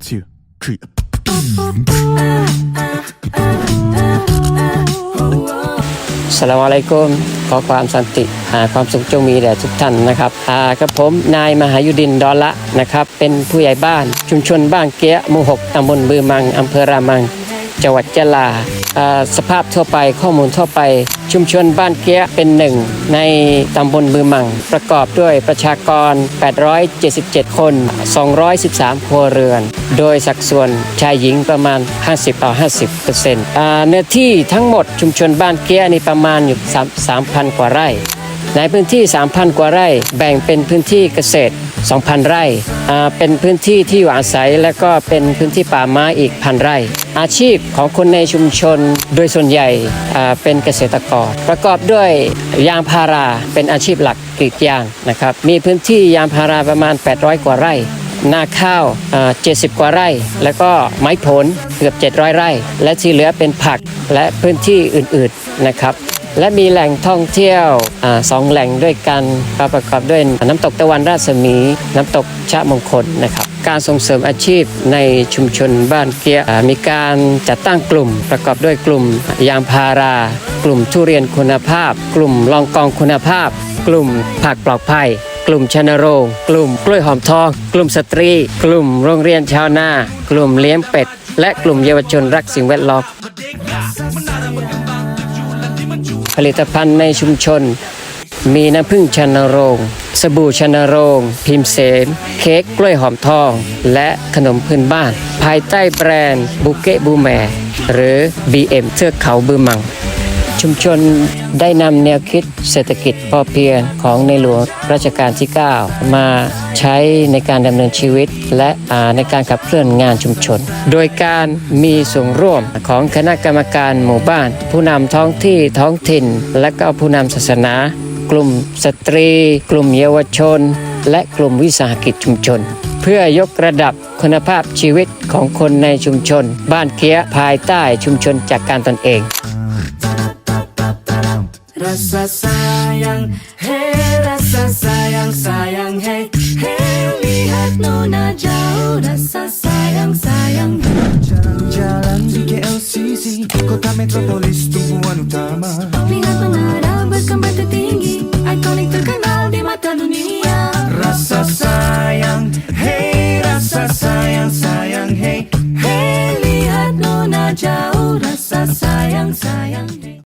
two, three. สลามอะลัยกุมขอความสันติหาความสุขจงมีแด่ทุกท่านนะครับอ่ากับผมนายมหายุดินดอลละนะครับ เป็นผู้ใหญ่บ้านชุมชนบ้านเกี้ยหมู่หกตำบลบือมังอำเภอรามัง จังหวัดยะลา สภาพทั่วไปข้อมูลทั่วไป ชุมชนบ้านเกี้ยเป็นหนึ่งในตำบลบือมัง ประกอบด้วยประชากร 877 คน 213 ครัวเรือน โดยสัดส่วนชายหญิงประมาณ 50ต่อ50เปอร์เซ็นต์เนื้อที่ทั้งหมดชุมชนบ้านเกี้ยนี่ประมาณอยู่3,000 กว่าไร่ในพื้นที่ 3,000 กว่าไร่ แบ่งเป็นพื้นที่เกษตร 2,000 ไร่เป็นพื้นที่ที่อยู่อาศัย และก็เป็นพื้นที่ป่าไม้อีกพันไร่ อาชีพของคนในชุมชนโดยส่วนใหญ่เป็นเกษตรกร ประกอบด้วยยางพาราเป็นอาชีพหลักกรีดยางนะครับมีพื้นที่ยางพาราประมาณ 800 กว่าไร่นาข้าว 70 กว่าไร่ แล้วก็ไม้ผลเกือบ 700 ไร่ และที่เหลือเป็นผักและพื้นที่อื่น ๆ นะครับ และมีแหล่งท่องเที่ยวอสองแหล่งด้วยกันประกอบด้วยน้ำตกตะวันราศมี น้ำตกชะมงคลนะครับ การส่งเสริมอาชีพในชุมชนบ้านเกียมีการจัดตั้งกลุ่ม ประกอบด้วยกลุ่มยางพารา กลุ่มทุเรียนคุณภาพ กลุ่มลองกองคุณภาพ กลุ่มผักปลอดภัยกลุ่มชนโรง กลุ่มกล้วยหอมทอง กลุ่มสตรี กลุ่มโรงเรียนชาวนา กลุ่มเลี้ยงเป็ด และกลุ่มเยาวชนรักสิ่งแวดล้อม ผลิตภัณฑ์ในชุมชน มีน้ำผึ้งชนโรง สบู่ชนโรง พิมเสนเค้กกล้วยหอมทอง และขนมพื้นบ้าน ภายใต้แบรนด์บุเกะบูแมหรือ BM เทือกเขาบือมัง ชุมชนได้นำแนวคิดเศรษฐกิจพอเพียงของในหลวงรัชกาลที่ 9 มาใช้ในการดำเนินชีวิต และในการขับเคลื่อนงานชุมชน โดยการมีส่วนร่วมของคณะกรรมการหมู่บ้าน ผู้นำท้องที่ท้องถิ่น และก็ผู้นำศาสนา กลุ่มสตรี กลุ่มเยาวชน และกลุ่มวิสาหกิจชุมชนเพื่อยกระดับคุณภาพชีวิตของคนในชุมชน บ้านเคียภายใต้ชุมชนจากการตนเอง Rasa sayang, hei rasa sayang, sayang, hei Hei lihat nona jauh, rasa sayang, sayang. Jalan-jalan di KLCC, kota metropolis tumbuhan utama. Lihat menara berkembang tertinggi, ikonik terkenal di mata dunia.